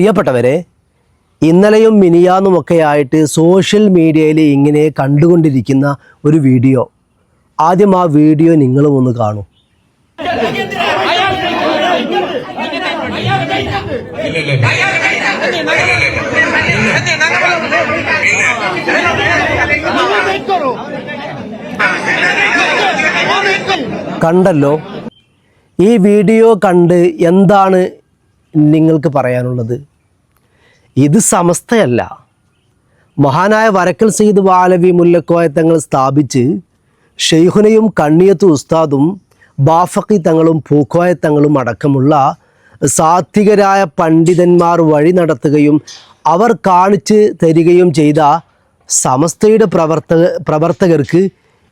പ്രിയപ്പെട്ടവരെ ഇന്നലെയും മിനിയാന്നുമൊക്കെ ആയിട്ട് സോഷ്യൽ മീഡിയയിൽ ഇങ്ങനെ കണ്ടുകൊണ്ടിരിക്കുന്ന ഒരു വീഡിയോ. ആദ്യം ആ വീഡിയോ നിങ്ങളും ഒന്ന് കാണൂ. കണ്ടല്ലോ ഈ വീഡിയോ കണ്ട് എന്താണ് നിങ്ങൾക്ക് പറയാനുള്ളത്? ഇത് സമസ്തയല്ല. മഹാനായ വരക്കൽ സെയ്ദ് വാലവി മുല്ലക്കോയ തങ്ങൾ സ്ഥാപിച്ച് ഷെയ്ഹുനയും കണ്ണിയത്ത് ഉസ്താദും ബാഫക്കി തങ്ങളും പൂക്കോയ തങ്ങളും അടക്കമുള്ള സാത്വികരായ പണ്ഡിതന്മാർ വഴി നടത്തുകയും അവർ കാണിച്ച് തരികയും ചെയ്ത സമസ്തയുടെ പ്രവർത്തക പ്രവർത്തകർക്ക്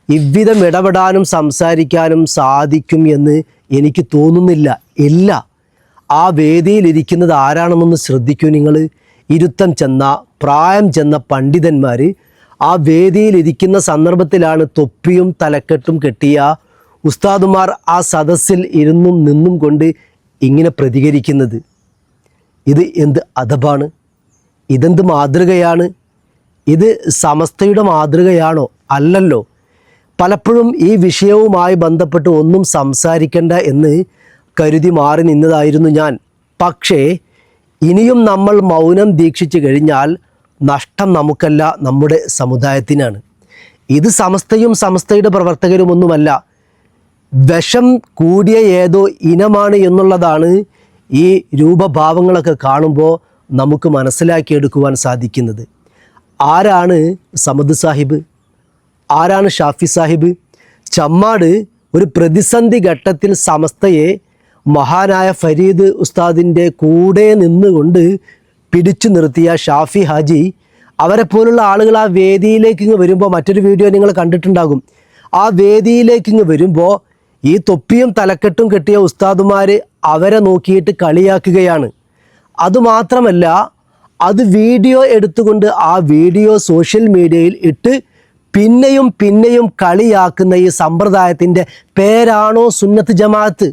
ഇவ்விധം ഇടപെടാനും സംസാരിക്കാനും സാധിക്കും എന്ന് എനിക്ക് തോന്നുന്നില്ല. ഇല്ല. ആ വേദിയിലിരിക്കുന്നത് ആരാണെന്നൊന്ന് ശ്രദ്ധിക്കൂ നിങ്ങൾ. ഇരുത്തം ചെന്ന പ്രായം ചെന്ന പണ്ഡിതന്മാർ ആ വേദിയിൽ വേദിയിലിരിക്കുന്ന സന്ദർഭത്തിലാണ് തൊപ്പിയും തലക്കെട്ടും കെട്ടിയ ഉസ്താദുമാർ ആ സദസ്സിൽ ഇരുന്നും നിന്നും കൊണ്ട് ഇങ്ങനെ പ്രതികരിക്കുന്നത്. ഇത് എന്ത് അധബാണ് ഇതെന്ത് മാതൃകയാണ്? ഇത് സമസ്തയുടെ മാതൃകയാണോ? അല്ലല്ലോ. പലപ്പോഴും ഈ വിഷയവുമായി ബന്ധപ്പെട്ട് ഒന്നും സംസാരിക്കണ്ട എന്ന് കരുതി മാറി നിന്നതായിരുന്നു ഞാൻ. പക്ഷേ ഇനിയും നമ്മൾ മൗനം ദീക്ഷിച്ചു കഴിഞ്ഞാൽ നഷ്ടം നമുക്കല്ല നമ്മുടെ സമുദായത്തിനാണ്. ഇത് സമസ്തയും സമസ്തയുടെ പ്രവർത്തകരുമൊന്നുമല്ല. വിഷം കൂടിയ ഏതോ ഇനമാണ് എന്നുള്ളതാണ് ഈ രൂപഭാവങ്ങളൊക്കെ കാണുമ്പോൾ നമുക്ക് മനസ്സിലാക്കിയെടുക്കുവാൻ സാധിക്കുന്നത്. ആരാണ് സമദ് സാഹിബ്? ആരാണ് ഷാഫി സാഹിബ്? ചമ്മാട് ഒരു പ്രതിസന്ധി ഘട്ടത്തിൽ സമസ്തയെ മഹാനായ ഫരീദ് ഉസ്താദിന്റെ കൂടെ നിന്നുകൊണ്ട് പിടിച്ചു നിർത്തിയ ഷാഫി ഹാജി അവരെ പോലുള്ള ആളുകൾ ആ വേദിയിലേക്ക് ഇങ്ങ് വരുമ്പോൾ മറ്റൊരു വീഡിയോ നിങ്ങൾ കണ്ടിട്ടുണ്ടാകും. ആ വേദിയിലേക്ക് ഇങ്ങ് വരുമ്പോൾ ഈ തൊപ്പിയും തലക്കെട്ടും കെട്ടിയ ഉസ്താദുമാർ അവരെ നോക്കിയിട്ട് കളിയാക്കുകയാണ്. അതുമാത്രമല്ല അത് വീഡിയോ എടുത്തുകൊണ്ട് ആ വീഡിയോ സോഷ്യൽ മീഡിയയിൽ ഇട്ട് പിന്നെയും പിന്നെയും കളിയാക്കുന്ന ഈ സമ്പ്രദായത്തിന്റെ പേരാണോ സുന്നത്ത് ജമാഅത്ത്.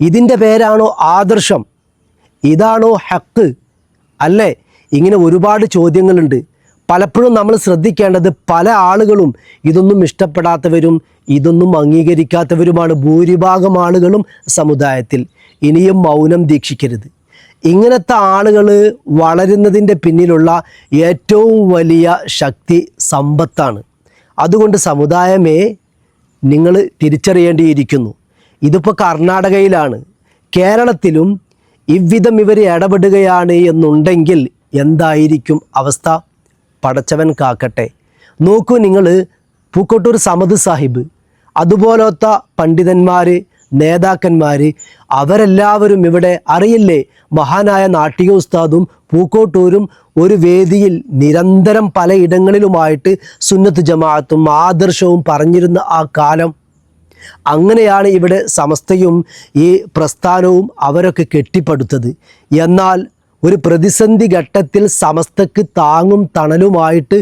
ഇതിന്റെ പേരാണോ ആദർശം? ഇതാണോ ഹക്ക്? അല്ലേ? ഇങ്ങനെ ഒരുപാട് ചോദ്യങ്ങളുണ്ട്. പലപ്പോഴും നമ്മൾ ശ്രദ്ധിക്കേണ്ടത് പല ആളുകളും ഇതൊന്നും ഇഷ്ടപ്പെടാത്തവരും ഇതൊന്നും അംഗീകരിക്കാത്തവരുമാണ് ഭൂരിഭാഗം ആളുകളും സമുദായത്തിൽ. ഇനിയും മൗനം ദീക്ഷിക്കരുത്. ഇങ്ങനത്തെ ആളുകൾ വളരുന്നതിന്റെ പിന്നിലുള്ള ഏറ്റവും വലിയ ശക്തി സമ്പത്താണ്. അതുകൊണ്ട് സമുദായമേ നിങ്ങൾ തിരിച്ചറിയേണ്ടിയിരിക്കുന്നു. ഇതിപ്പോൾ കർണാടകയിലാണ്. കേരളത്തിലും ഇவ்விധം ഇവർ ഇടപെടുകയാണ് എന്നുണ്ടെങ്കിൽ എന്തായിരിക്കും അവസ്ഥ? പടച്ചവൻ കാക്കട്ടെ. നോക്കൂ നിങ്ങൾ പൂക്കോട്ടൂർ സമദ് സാഹിബ് അതുപോലത്തെ പണ്ഡിതന്മാർ നേതാക്കന്മാർ അവരെല്ലാവരും ഇവിടെ അറിയില്ലേ? മഹാനായ നാട്ടിക ഉസ്താദും പൂക്കോട്ടൂരും ഒരു വേദിയിൽ നിരന്തരം പലയിടങ്ങളിലുമായിട്ട് സുന്നത്ത് ജമാഅത്തും ആദർശവും പറഞ്ഞിരുന്ന ആ കാലം. അങ്ങനെയാണ് ഇവിടെ സമസ്തയും ഈ പ്രസ്ഥാനവും അവരൊക്കെ കെട്ടിപ്പടുത്തത്. എന്നാൽ ഒരു പ്രതിസന്ധി ഘട്ടത്തിൽ സമസ്തക്ക് താങ്ങും തണലുമായിട്ട്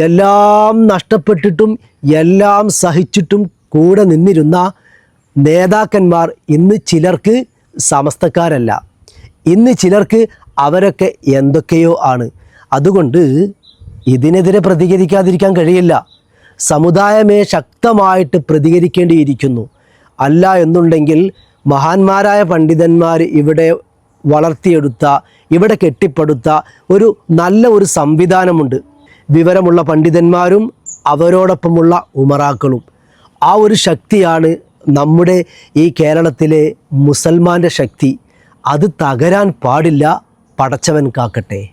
എല്ലാം നഷ്ടപ്പെട്ടിട്ടും എല്ലാം സഹിച്ചിട്ടും കൂടെ നിന്നിരുന്ന നേതാക്കന്മാർ ഇന്ന് ചിലർക്ക് സമസ്തക്കാരല്ല. ഇന്ന് ചിലർക്ക് അവരൊക്കെ എന്തൊക്കെയോ ആണ്. അതുകൊണ്ട് ഇതിനെതിരെ പ്രതികരിക്കാതിരിക്കാൻ കഴിയില്ല. സമുദായമേ ശക്തമായിട്ട് പ്രതികരിക്കേണ്ടിയിരിക്കുന്നു. അല്ല എന്നുണ്ടെങ്കിൽ മഹാന്മാരായ പണ്ഡിതന്മാർ ഇവിടെ വളർത്തിയെടുത്ത ഇവിടെ കെട്ടിപ്പടുത്ത ഒരു നല്ല ഒരു സംവിധാനമുണ്ട്. വിവരമുള്ള പണ്ഡിതന്മാരും അവരോടൊപ്പമുള്ള ഉമറാക്കളും. ആ ഒരു ശക്തിയാണ് നമ്മുടെ ഈ കേരളത്തിലെ മുസൽമാന്റെ ശക്തി. അത് തകരാൻ പാടില്ല പടച്ചവൻ കാക്കട്ടെ.